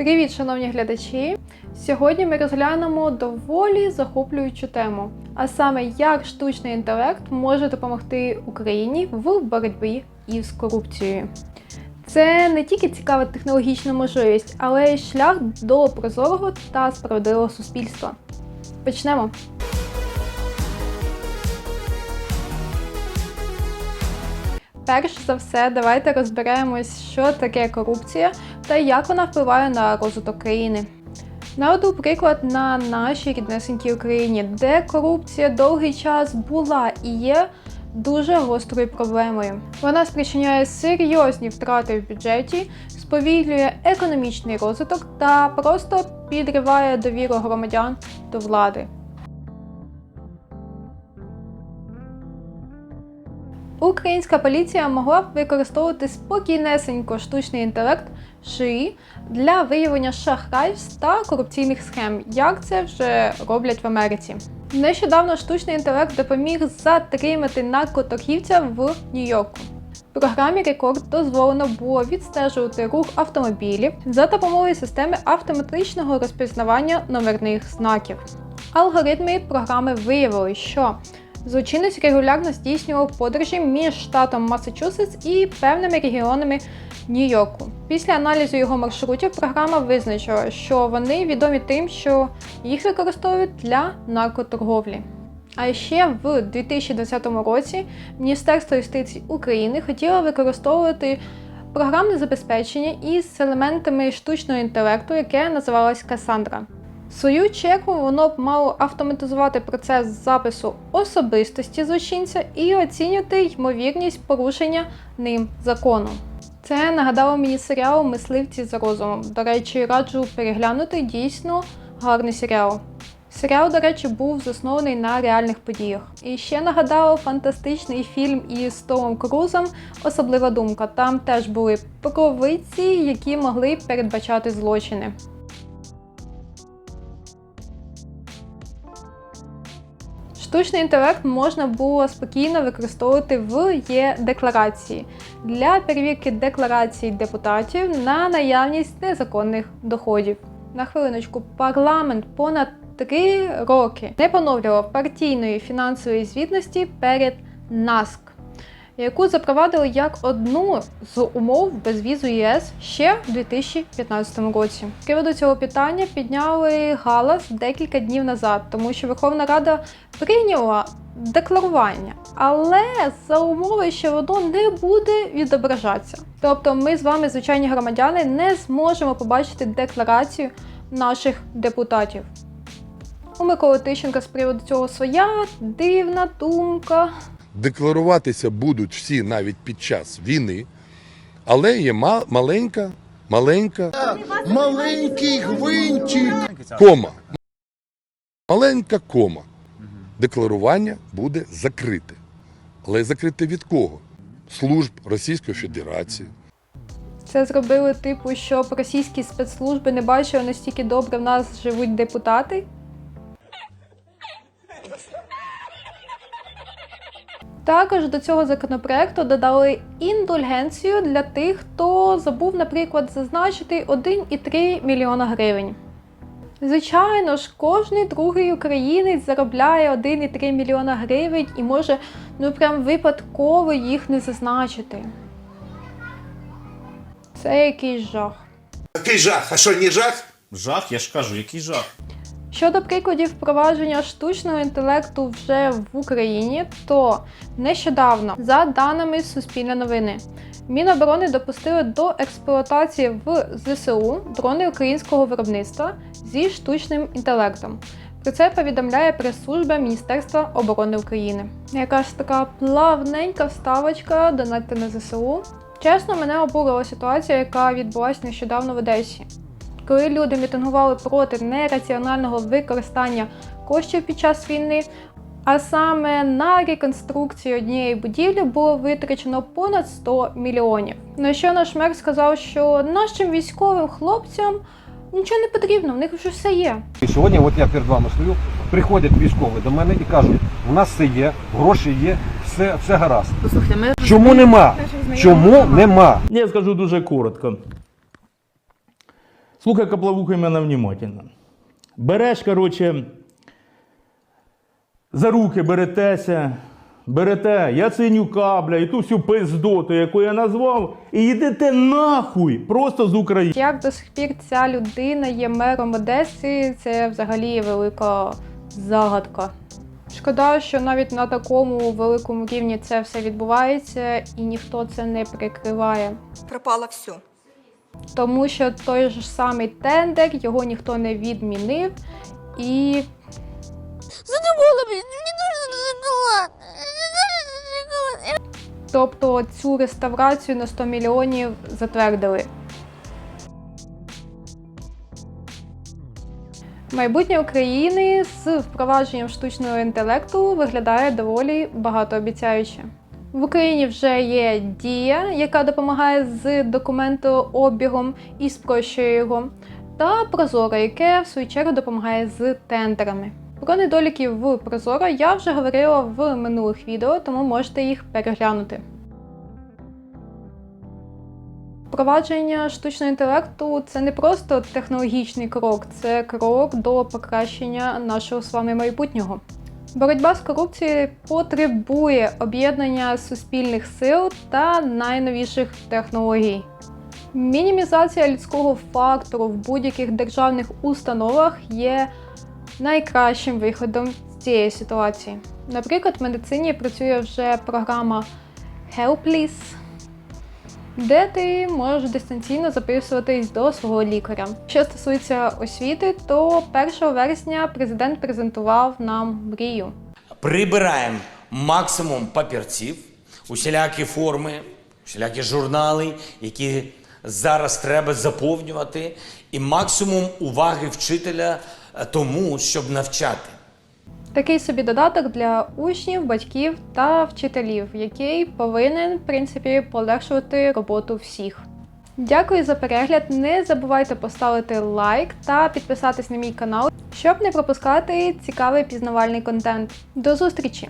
Привіт, шановні глядачі! Сьогодні ми розглянемо доволі захоплюючу тему, а саме як штучний інтелект може допомогти Україні в боротьбі із корупцією. Це не тільки цікава технологічна можливість, але й шлях до прозорого та справедливого суспільства. Почнемо. Перш за все, давайте розберемось, що таке корупція та як вона впливає на розвиток країни. Наведу приклад на нашій ріднесенькій Україні, де корупція довгий час була і є дуже гострою проблемою. Вона спричиняє серйозні втрати в бюджеті, сповільнює економічний розвиток та просто підриває довіру громадян до влади. Українська поліція могла б використовувати спокійнесенько штучний інтелект ШИ для виявлення шахрайств та корупційних схем, як це вже роблять в Америці. Нещодавно штучний інтелект допоміг затримати наркоторгівця в Нью-Йорку. Програмі Рекорд дозволено було відстежувати рух автомобілів за допомогою системи автоматичного розпізнавання номерних знаків. Алгоритми програми виявили, що Злочинець регулярно здійснював подорожі між штатом Масачусетс і певними регіонами Нью-Йорку. Після аналізу його маршрутів програма визначила, що вони відомі тим, що їх використовують для наркоторговлі. А ще в 2020 році Міністерство юстиції України хотіло використовувати програмне забезпечення із елементами штучного інтелекту, яке називалось Касандра. Свою чергу воно б мало автоматизувати процес запису особистості злочинця і оцінювати ймовірність порушення ним закону. Це нагадало мені серіал Мисливці за розумом. До речі, раджу переглянути дійсно гарний серіал. Серіал, до речі, був заснований на реальних подіях. І ще нагадало фантастичний фільм із Томом Крузом Особлива думка. Там теж були провидці, які могли передбачати злочини. Штучний інтелект можна було спокійно використовувати в Є-декларації для перевірки декларацій депутатів на наявність незаконних доходів. На хвилиночку, парламент понад три роки не поновлював партійної фінансової звітності перед НАСК, яку запровадили як одну з умов безвізу ЄС ще в 2015 році. Приводу цього питання підняли галас декілька днів назад, тому що Верховна Рада прийняла декларування, але за умови, що воно не буде відображатися. Тобто, ми з вами, звичайні громадяни, не зможемо побачити декларацію наших депутатів. У Миколи Тищенка з приводу цього своя дивна думка. Декларуватися будуть всі навіть під час війни, але є ма- маленька, маленька Маленький гвинтик. кома. Маленька кома. Декларування буде закрите. Але закрите від кого? Служб Російської Федерації. Це зробили, типу, щоб російські спецслужби не бачили настільки добре в нас живуть депутати. Також до цього законопроекту додали індульгенцію для тих, хто забув, наприклад, зазначити 1,3 мільйона гривень. Звичайно ж, кожний другий українець заробляє 1,3 мільйона гривень і може ну прям випадково їх не зазначити. Це якийсь жах. Який жах? А що, не жах? Жах, я ж кажу, який жах. Щодо прикладів впровадження штучного інтелекту вже в Україні, то нещодавно, за даними Суспільне новини, Міноборони допустили до експлуатації в ЗСУ дрони українського виробництва зі штучним інтелектом. Про це повідомляє прес-служба Міністерства оборони України. Якась така плавненька вставочка донати на ЗСУ. Чесно, мене обурила ситуація, яка відбулася нещодавно в Одесі коли люди мітингували проти нераціонального використання коштів під час війни, а саме на реконструкцію однієї будівлі було витрачено понад 100 мільйонів. На що наш мер сказав, що нашим військовим хлопцям нічого не потрібно, в них вже все є. І сьогодні, от я перед вами стою, приходять військові до мене і кажуть, у нас все є, гроші є, все, все гаразд. Послухайте, ми Чому нема? Чому нема? Я скажу дуже коротко. Слухай, каплавухай мене внимательно. Береш, коротше, за руки беретеся, берете Яценюка, бля, і ту всю пиздоту, яку я назвав, і йдете нахуй просто з України. Як до сих пір ця людина є мером Одеси, це взагалі велика загадка. Шкода, що навіть на такому великому рівні це все відбувається і ніхто це не прикриває. пропало все. Тому що той ж самий тендер його ніхто не відмінив і Задумала, тобто цю реставрацію на 100 мільйонів затвердили. Майбутнє України з впровадженням штучного інтелекту виглядає доволі багатообіцяюче. В Україні вже є дія, яка допомагає з документообігом і спрощує його, та Прозоро, яке в свою чергу допомагає з тендерами. Про недоліки в Прозоро я вже говорила в минулих відео, тому можете їх переглянути. Впровадження штучного інтелекту це не просто технологічний крок, це крок до покращення нашого з вами майбутнього. Боротьба з корупцією потребує об'єднання суспільних сил та найновіших технологій. Мінімізація людського фактору в будь-яких державних установах є найкращим виходом з цієї ситуації. Наприклад, в медицині працює вже програма Helpless, де ти можеш дистанційно записуватись до свого лікаря. Що стосується освіти, то 1 вересня президент презентував нам мрію. Прибираємо максимум папірців, усілякі форми, усілякі журнали, які зараз треба заповнювати, і максимум уваги вчителя тому, щоб навчати. Такий собі додаток для учнів, батьків та вчителів, який повинен, в принципі, полегшувати роботу всіх. Дякую за перегляд. Не забувайте поставити лайк та підписатись на мій канал, щоб не пропускати цікавий пізнавальний контент. До зустрічі!